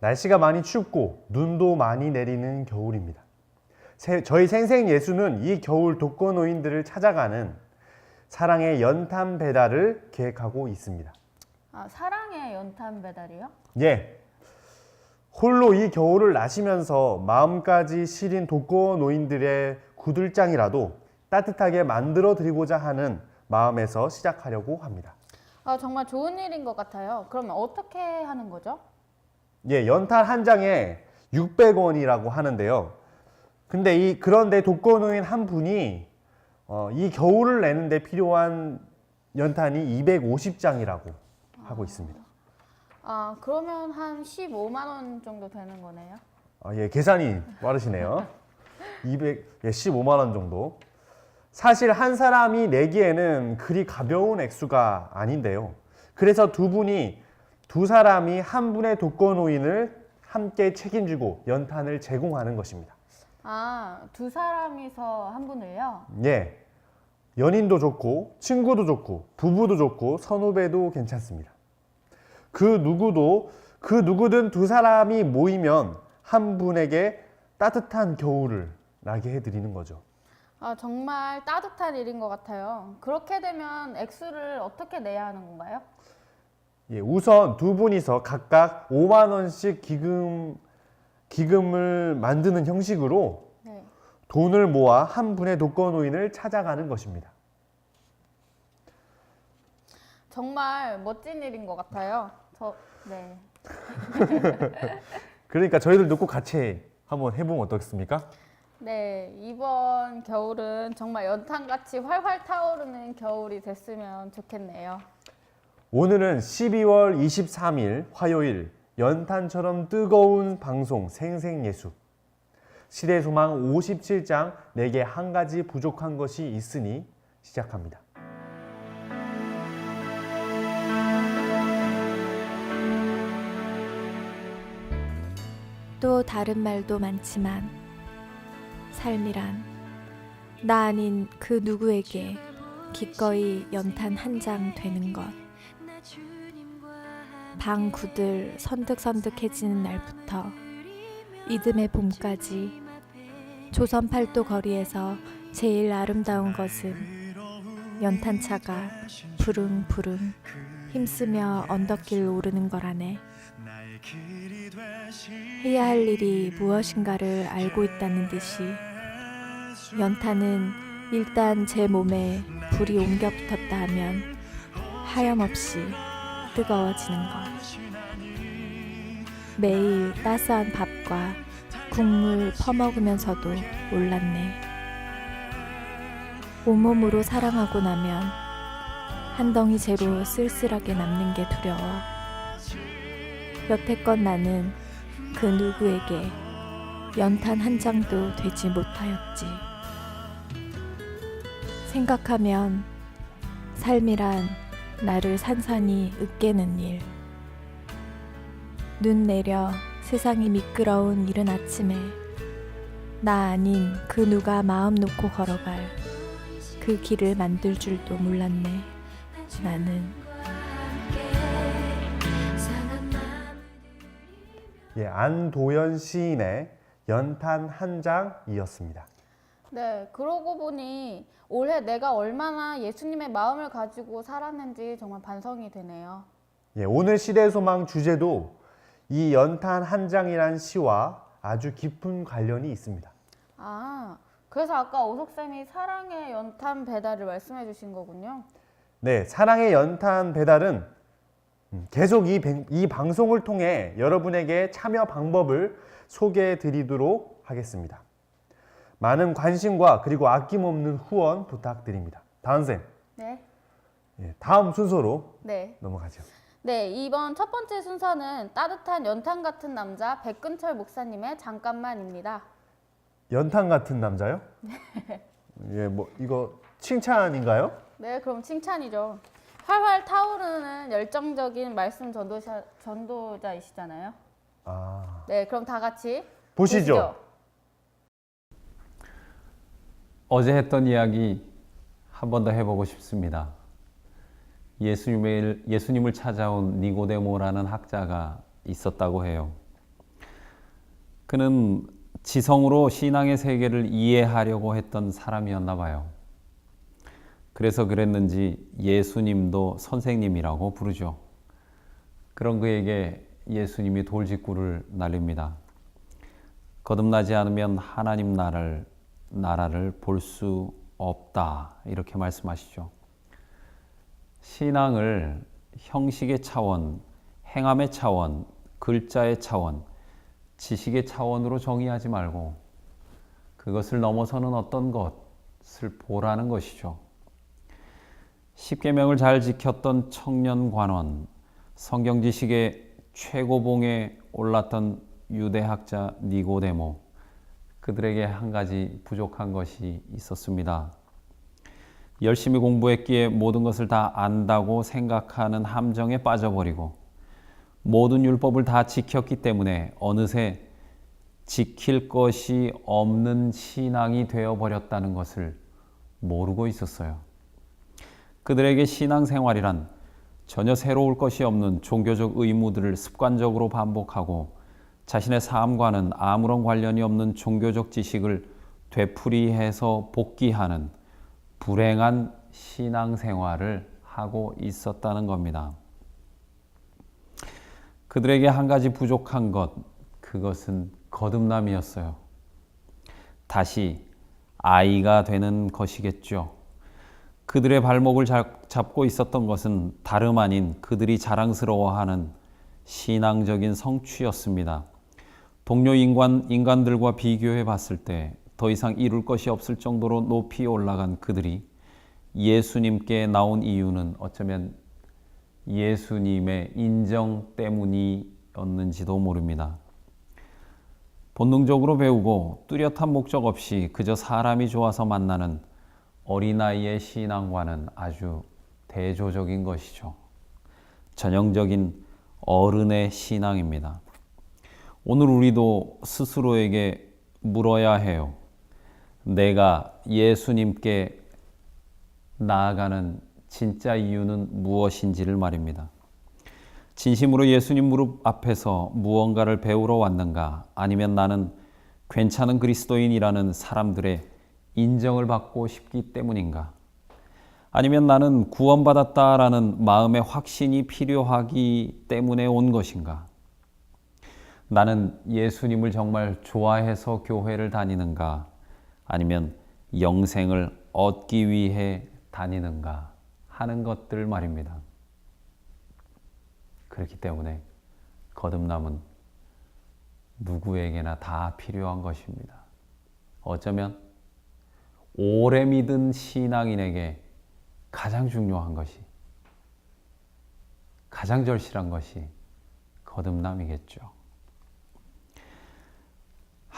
날씨가 많이 춥고 눈도 많이 내리는 겨울입니다. 세- 저희 생생 예수는 이 겨울 독거노인들을 찾아가는 사랑의 연탄 배달을 계획하고 있습니다. 아, 사랑의 연탄 배달이요? 예. 홀로 이 겨울을 나시면서 마음까지 시린 독거노인들의 구들장이라도 따뜻하게 만들어 드리고자 하는 마음에서 시작하려고 합니다. 아, 정말 좋은 일인 것 같아요. 그러면 어떻게 하는 거죠? 예, 연탄 한 장에 600원이라고 하는데요. 근데 이 그런데 독거노인 한 분이 어, 이 겨울을 내는데 필요한 연탄이 250장이라고 하고 있습니다. 아, 그러면 한 15만 원 정도 되는 거네요. 아, 예, 계산이 빠르시네요. 200, 예, 15만 원 정도. 사실 한 사람이 내기에는 그리 가벼운 액수가 아닌데요. 그래서 두 분이 두 사람이 한 분의 독거노인을 함께 책임지고 연탄을 제공하는 것입니다. 아, 두 사람이서 한 분을요? 예. 연인도 좋고, 친구도 좋고, 부부도 좋고, 선후배도 괜찮습니다. 그 누구도, 그 누구든 두 사람이 모이면 한 분에게 따뜻한 겨울을 나게 해드리는 거죠. 아, 정말 따뜻한 일인 것 같아요. 그렇게 되면 액수를 어떻게 내야 하는 건가요? 예, 우선 두 분이서 각각 5만 원씩 기금, 기금을 만드는 형식으로 네. 돈을 모아 한 분의 독거노인을 찾아가는 것입니다. 정말 멋진 일인 것 같아요. 저, 네. 그러니까 저희들도 꼭 같이 한번 해보면 어떻겠습니까? 네, 이번 겨울은 정말 연탄같이 활활 타오르는 겨울이 됐으면 좋겠네요. 오늘은 12월 23일 화요일 연탄처럼 뜨거운 방송 생생예수 시대 소망 57장 내게 한 가지 부족한 것이 있으니 시작합니다. 또 다른 말도 많지만 삶이란 나 아닌 그 누구에게 기꺼이 연탄 한 장 되는 것. 방 구들 선득선득해지는 날부터 이듬해 봄까지 조선 팔도 거리에서 제일 아름다운 것은 연탄차가 부릉부릉 힘쓰며 언덕길 오르는 거라네. 해야 할 일이 무엇인가를 알고 있다는 듯이 연탄은 일단 제 몸에 불이 옮겨 붙었다 하면 하염없이 뜨거워지는 것. 매일 따스한 밥과 국물 퍼먹으면서도 몰랐네. 온몸으로 사랑하고 나면 한 덩이 재로 쓸쓸하게 남는 게 두려워. 여태껏 나는 그 누구에게 연탄 한 장도 되지 못하였지. 생각하면 삶이란 나를 산산이 으깨는 일. 눈 내려 세상이 미끄러운 이른 아침에 나 아닌 그 누가 마음 놓고 걸어갈 그 길을 만들 줄도 몰랐네. 나는. 예, 안도연 시인의 연탄 한 장이었습니다. 네, 그러고 보니 올해 내가 얼마나 예수님의 마음을 가지고 살았는지 정말 반성이 되네요. 예, 오늘 시대 소망 주제도 이 연탄 한 장이란 시와 아주 깊은 관련이 있습니다. 아, 그래서 아까 오석쌤이 사랑의 연탄 배달을 말씀해 주신 거군요. 네, 사랑의 연탄 배달은 음, 계속 이, 뱅- 이 방송을 통해 여러분에게 참여 방법을 소개해 드리도록 하겠습니다. 많은 관심과 그리고 아낌없는 후원 부탁드립니다. 다은 쌤, 네. 예, 다음 순서로 네. 넘어가죠. 네, 이번 첫 번째 순서는 따뜻한 연탄 같은 남자 백근철 목사님의 잠깐만입니다. 연탄 같은 남자요? 예, 뭐 이거 칭찬인가요? 네, 그럼 칭찬이죠. 활활 타오르는 열정적인 말씀 전도자, 전도자이시잖아요. 아, 네, 그럼 다 같이 보시죠. 어제 했던 이야기 한 번 더 해보고 싶습니다. 예수님을, 예수님을 찾아온 니고데모라는 학자가 있었다고 해요. 그는 지성으로 신앙의 세계를 이해하려고 했던 사람이었나 봐요. 그래서 그랬는지 예수님도 선생님이라고 부르죠. 그런 그에게 예수님이 돌직구를 날립니다. 거듭나지 않으면 하나님 나라를, 나라를 볼 수 없다. 이렇게 말씀하시죠. 신앙을 형식의 차원, 행함의 차원, 글자의 차원, 지식의 차원으로 정의하지 말고 그것을 넘어서는 어떤 것을 보라는 것이죠. 십계명을 잘 지켰던 청년 관원, 성경 지식의 최고봉에 올랐던 유대학자 니고데모, 그들에게 한 가지 부족한 것이 있었습니다. 열심히 공부했기에 모든 것을 다 안다고 생각하는 함정에 빠져버리고 모든 율법을 다 지켰기 때문에 어느새 지킬 것이 없는 신앙이 되어버렸다는 것을 모르고 있었어요. 그들에게 신앙생활이란 전혀 새로울 것이 없는 종교적 의무들을 습관적으로 반복하고 자신의 삶과는 아무런 관련이 없는 종교적 지식을 되풀이해서 복귀하는 불행한 신앙생활을 하고 있었다는 겁니다. 그들에게 한 가지 부족한 것, 그것은 거듭남이었어요. 다시 아이가 되는 것이겠죠. 그들의 발목을 잡고 있었던 것은 다름 아닌 그들이 자랑스러워하는 신앙적인 성취였습니다. 동료 인간, 인간들과 비교해 봤을 때 더 이상 이룰 것이 없을 정도로 높이 올라간 그들이 예수님께 나온 이유는 어쩌면 예수님의 인정 때문이었는지도 모릅니다. 본능적으로 배우고 뚜렷한 목적 없이 그저 사람이 좋아서 만나는 어린아이의 신앙과는 아주 대조적인 것이죠. 전형적인 어른의 신앙입니다. 오늘 우리도 스스로에게 물어야 해요. 내가 예수님께 나아가는 진짜 이유는 무엇인지를 말입니다. 진심으로 예수님 무릎 앞에서 무언가를 배우러 왔는가? 아니면 나는 괜찮은 그리스도인이라는 사람들의 인정을 받고 싶기 때문인가? 아니면 나는 구원받았다라는 마음의 확신이 필요하기 때문에 온 것인가? 나는 예수님을 정말 좋아해서 교회를 다니는가? 아니면 영생을 얻기 위해 다니는가? 하는 것들 말입니다. 그렇기 때문에 거듭남은 누구에게나 다 필요한 것입니다. 어쩌면 오래 믿은 신앙인에게 가장 중요한 것이 가장 절실한 것이 거듭남이겠죠.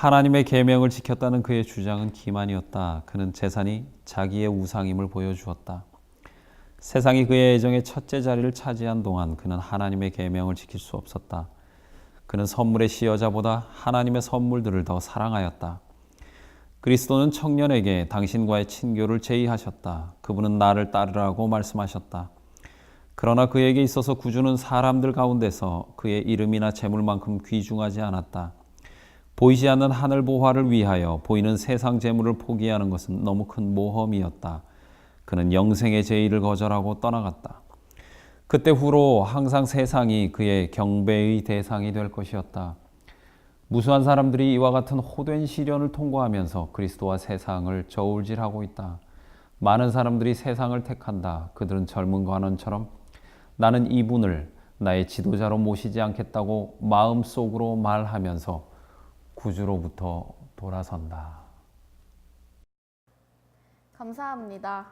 하나님의 계명을 지켰다는 그의 주장은 기만이었다. 그는 재산이 자기의 우상임을 보여주었다. 세상이 그의 애정의 첫째 자리를 차지한 동안 그는 하나님의 계명을 지킬 수 없었다. 그는 선물의 시여자보다 하나님의 선물들을 더 사랑하였다. 그리스도는 청년에게 당신과의 친교를 제의하셨다. 그분은 나를 따르라고 말씀하셨다. 그러나 그에게 있어서 구주는 사람들 가운데서 그의 이름이나 재물만큼 귀중하지 않았다. 보이지 않는 하늘 보화를 위하여 보이는 세상 재물을 포기하는 것은 너무 큰 모험이었다. 그는 영생의 제의를 거절하고 떠나갔다. 그때 후로 항상 세상이 그의 경배의 대상이 될 것이었다. 무수한 사람들이 이와 같은 호된 시련을 통과하면서 그리스도와 세상을 저울질하고 있다. 많은 사람들이 세상을 택한다. 그들은 젊은 관원처럼 나는 이분을 나의 지도자로 모시지 않겠다고 마음속으로 말하면서 구주로부터 돌아선다. 감사합니다.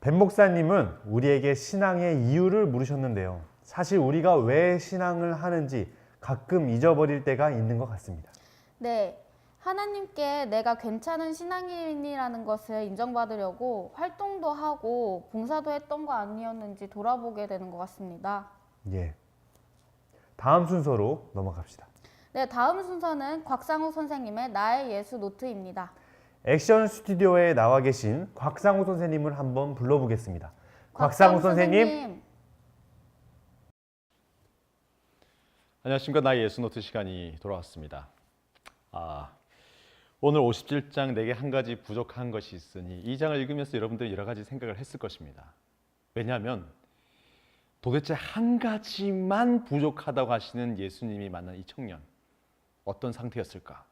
벤 목사님은 우리에게 신앙의 이유를 물으셨는데요. 사실 우리가 왜 신앙을 하는지 가끔 잊어버릴 때가 있는 것 같습니다. 네. 하나님께 내가 괜찮은 신앙인이라는 것을 인정받으려고 활동도 하고 봉사도 했던 거 아니었는지 돌아보게 되는 것 같습니다. 예. 다음 순서로 넘어갑시다. 네, 다음 순서는 곽상우 선생님의 나의 예수 노트입니다. 액션 스튜디오에 나와 계신 곽상우 선생님을 한번 불러보겠습니다. 곽상우 선생님. 안녕하십니까 나의 예수 노트 시간이 돌아왔습니다. 아, 오늘 57장 내게 한 가지 부족한 것이 있으니 이 장을 읽으면서 여러분들이 여러 가지 생각을 했을 것입니다. 왜냐하면 도대체 한 가지만 부족하다고 하시는 예수님이 만난 이 청년 어떤 상태였을까?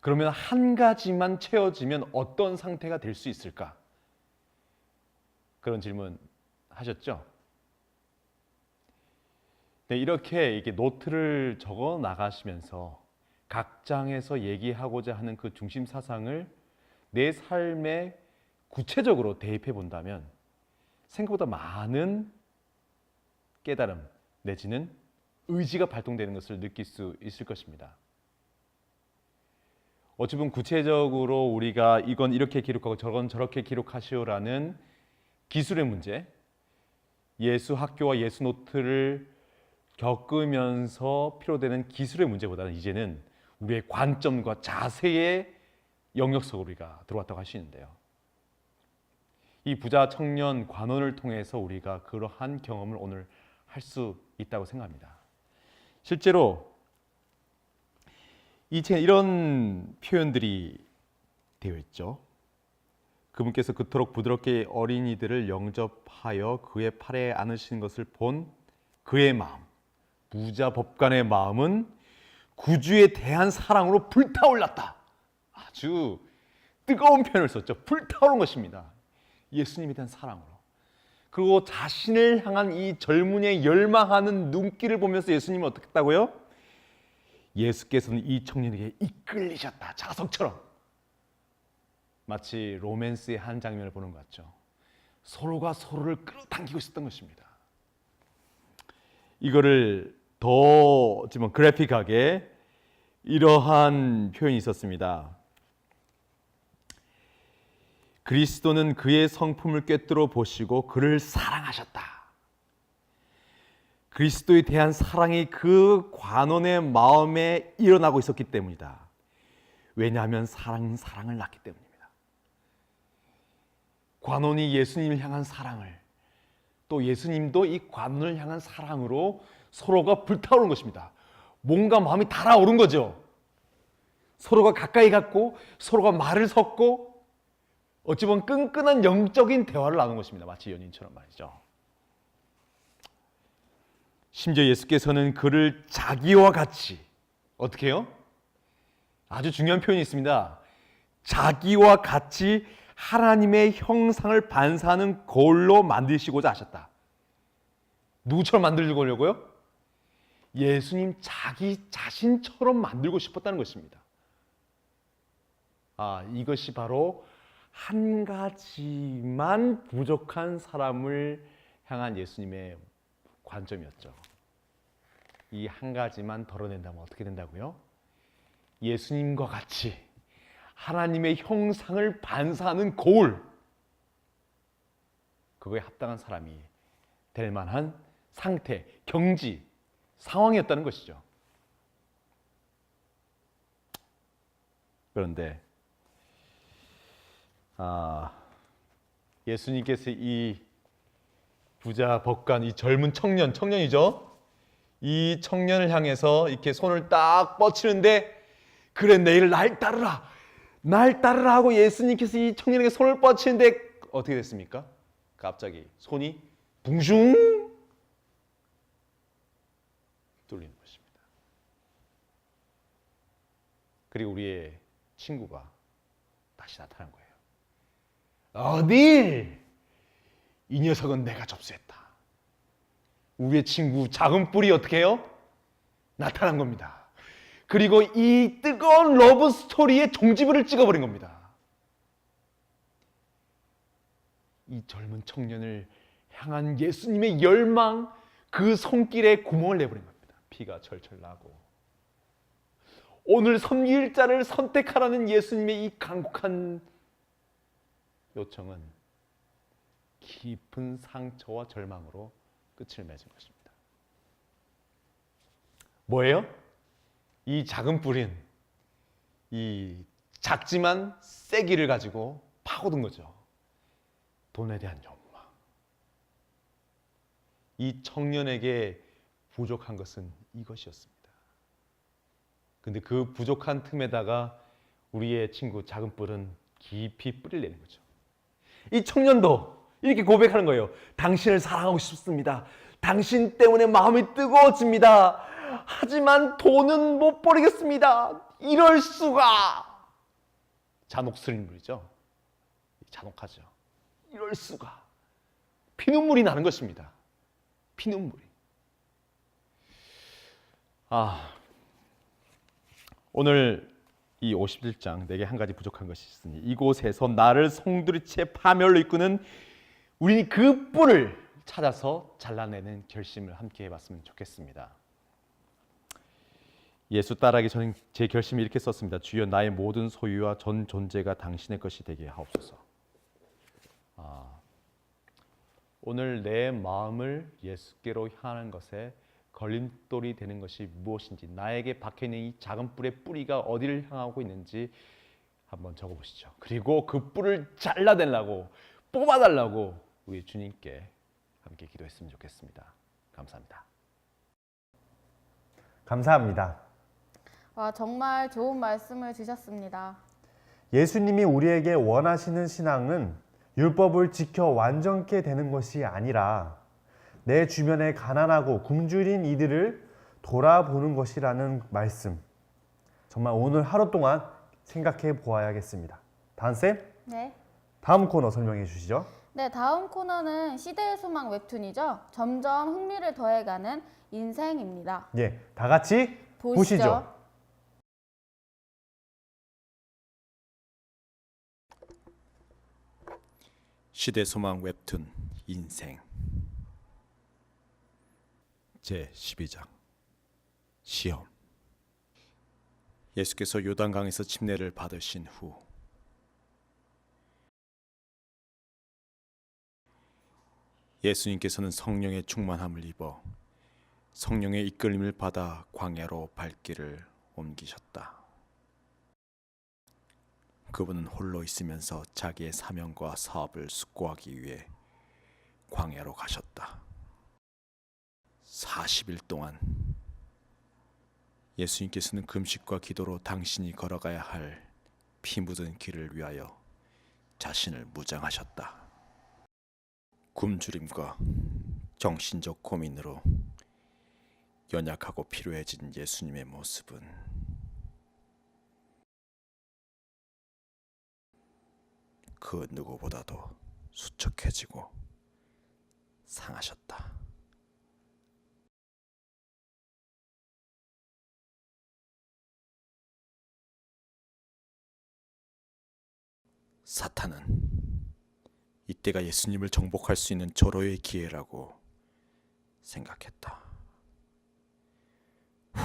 그러면 한 가지만 채워지면 어떤 상태가 될 수 있을까? 그런 질문 하셨죠? 네, 이렇게 이게 노트를 적어 나가시면서 각 장에서 얘기하고자 하는 그 중심 사상을 내 삶에 구체적으로 대입해 본다면 생각보다 많은 깨달음 내지는 의지가 발동되는 것을 느낄 수 있을 것입니다. 어찌 보면 구체적으로 우리가 이건 이렇게 기록하고 저건 저렇게 기록하시오라는 기술의 문제, 예수 학교와 예수 노트를 겪으면서 필요되는 기술의 문제보다는 이제는 우리의 관점과 자세의 영역 속으로 우리가 들어왔다고 할 수 있는데요. 이 부자 청년 관원을 통해서 우리가 그러한 경험을 오늘 할 수 있다고 생각합니다. 실제로 이 책에 이런 표현들이 되어 있죠. 그분께서 그토록 부드럽게 어린이들을 영접하여 그의 팔에 안으시는 것을 본 그의 마음, 부자 법관의 마음은 구주에 대한 사랑으로 불타올랐다. 아주 뜨거운 표현을 썼죠. 불타오른 것입니다. 예수님에 대한 사랑으로. 그리고 자신을 향한 이 젊은이의 열망하는 눈길을 보면서 예수님은 어떻게 했다고요? 예수께서는 이 청년에게 이끌리셨다. 자석처럼. 마치 로맨스의 한 장면을 보는 것 같죠. 서로가 서로를 끌어당기고 있었던 것입니다. 이거를 더 지금 그래픽하게 이러한 표현이 있었습니다. 그리스도는 그의 성품을 꿰뚫어 보시고 그를 사랑하셨다. 그리스도에 대한 사랑이 그 관원의 마음에 일어나고 있었기 때문이다. 왜냐하면 사랑은 사랑을 낳기 때문입니다. 관원이 예수님을 향한 사랑을 또 예수님도 이 관원을 향한 사랑으로 서로가 불타오른 것입니다. 뭔가 마음이 달아오른 거죠. 서로가 가까이 갔고 서로가 말을 섞고 어찌 보면 끈끈한 영적인 대화를 나눈 것입니다. 마치 연인처럼 말이죠. 심지어 예수께서는 그를 자기와 같이 어떻게 해요? 아주 중요한 표현이 있습니다. 자기와 같이 하나님의 형상을 반사하는 거울로 만드시고자 하셨다. 누구처럼 만들려고요? 예수님 자기 자신처럼 만들고 싶었다는 것입니다. 아, 이것이 바로 한 가지만 부족한 사람을 향한 예수님의 관점이었죠. 이 한 가지만 덜어낸다면 어떻게 된다고요? 예수님과 같이 하나님의 형상을 반사하는 거울. 그거에 합당한 사람이 될 만한 상태, 경지, 상황이었다는 것이죠. 그런데 아, 예수님께서 이 부자 법관 이 젊은 청년 청년이죠. 이 청년을 향해서 이렇게 손을 딱 뻗치는데 그래 내일 날 따르라 날 따르라 하고 예수님께서 이 청년에게 손을 뻗치는데 어떻게 됐습니까? 갑자기 손이 붕슝 뚫리는 것입니다. 그리고 우리의 친구가 다시 나타난 거예요. 어딜? 이 녀석은 내가 접수했다. 우리의 친구 작은 뿔이 어떻게 해요? 나타난 겁니다. 그리고 이 뜨거운 러브 스토리의 종지부를 찍어버린 겁니다. 이 젊은 청년을 향한 예수님의 열망, 그 손길에 구멍을 내버린 겁니다. 피가 철철 나고. 오늘 섬길자를 선택하라는 예수님의 이 간곡한 요청은 깊은 상처와 절망으로 끝을 맺은 것입니다. 뭐예요? 이 작은 뿌린 이 작지만 세기를 가지고 파고든 거죠. 돈에 대한 욕망. 이 청년에게 부족한 것은 이것이었습니다. 근데 그 부족한 틈에다가 우리의 친구 작은 뿔은 깊이 뿌리를 내는 거죠. 이 청년도 이렇게 고백하는 거예요. 당신을 사랑하고 싶습니다. 당신 때문에 마음이 뜨거워집니다. 하지만 돈은 못 버리겠습니다. 이럴 수가. 잔혹스러운 물이죠. 잔혹하죠. 이럴 수가. 피눈물이 나는 것입니다. 피눈물이. 아, 오늘 이 51장 내게 한 가지 부족한 것이 있으니 이곳에서 나를 송두리째 파멸로 이끄는 우리 그 뿔을 찾아서 잘라내는 결심을 함께 해봤으면 좋겠습니다. 예수 따라하기 전에 제 결심이 이렇게 썼습니다. 주여 나의 모든 소유와 전 존재가 당신의 것이 되게 하옵소서. 아, 오늘 내 마음을 예수께로 향하는 것에 걸림돌이 되는 것이 무엇인지 나에게 박혀 있는 이 작은 뿔의 뿌리가 어디를 향하고 있는지 한번 적어 보시죠. 그리고 그 뿔을 잘라달라고 뽑아달라고 우리 주님께 함께 기도했으면 좋겠습니다. 감사합니다. 감사합니다. 와, 정말 좋은 말씀을 주셨습니다. 예수님이 우리에게 원하시는 신앙은 율법을 지켜 완전케 되는 것이 아니라 내 주변에 가난하고 굶주린 이들을 돌아보는 것이라는 말씀. 정말 오늘 하루 동안 생각해 보아야겠습니다. 단쌤, 네. 다음 코너 설명해 주시죠. 네, 다음 코너는 시대의 소망 웹툰이죠. 점점 흥미를 더해가는 인생입니다. 예, 다 같이 보시죠. 보시죠. 시대 소망 웹툰 인생 제 12장 시험 예수께서 요단강에서 침례를 받으신 후 예수님께서는 성령의 충만함을 입어 성령의 이끌림을 받아 광야로 발길을 옮기셨다. 그분은 홀로 있으면서 자기의 사명과 사업을 숙고하기 위해 광야로 가셨다. 40일 동안 예수님께서는 금식과 기도로 당신이 걸어가야 할 피 묻은 길을 위하여 자신을 무장하셨다. 굶주림과 정신적 고민으로 연약하고 피로해진 예수님의 모습은 그 누구보다도 수척해지고 상하셨다. 사탄은 이때가 예수님을 정복할 수 있는 절호의 기회라고 생각했다. 후,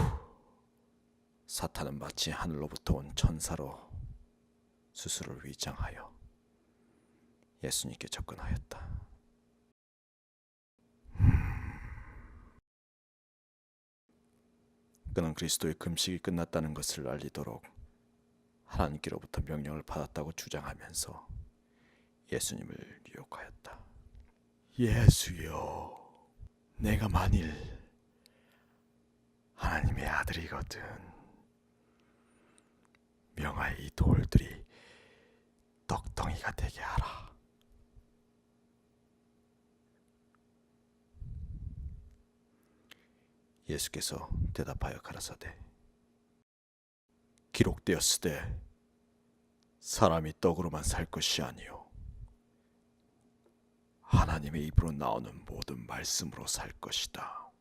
사탄은 마치 하늘로부터 온 천사로 스스로를 위장하여 예수님께 접근하였다. 그는 그리스도의 금식이 끝났다는 것을 알리도록 하나님께로부터 명령을 받았다고 주장하면서 예수님을 유혹하였다. 예수여, 내가 만일 하나님의 아들이거든 명하여 이 돌들이 떡덩이가 되게 하라. 예수께서 대답하여 가라사대 기록되었으되 사람이 떡으로만 살 것이 아니요 하나님의 입으로 나오는 모든 말씀으로 살 것이다.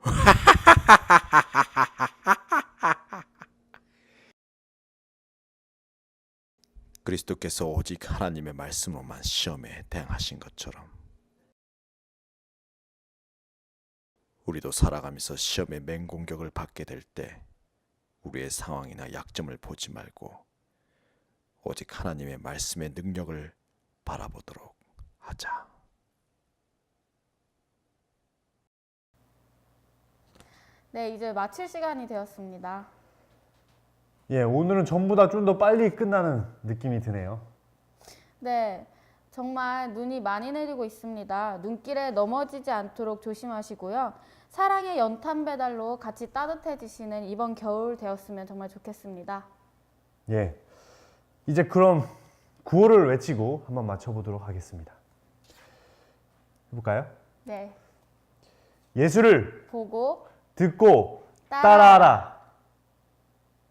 그리스도께서 오직 하나님의 말씀으로만 시험에 대항하신 것처럼 우리도 살아가면서 시험의 맹공격을 받게 될 때 우리의 상황이나 약점을 보지 말고 오직 하나님의 말씀의 능력을 바라보도록 하자. 네, 이제 마칠 시간이 되었습니다. 예, 오늘은 전부 다 좀 더 빨리 끝나는 느낌이 드네요. 네. 정말 눈이 많이 내리고 있습니다. 눈길에 넘어지지 않도록 조심하시고요. 사랑의 연탄 배달로 같이 따뜻해지시는 이번 겨울 되었으면 정말 좋겠습니다. 예. 이제 그럼 구호를 외치고 한번 맞춰보도록 하겠습니다. 해볼까요? 네. 예수를 보고 듣고 따라- 따라하라.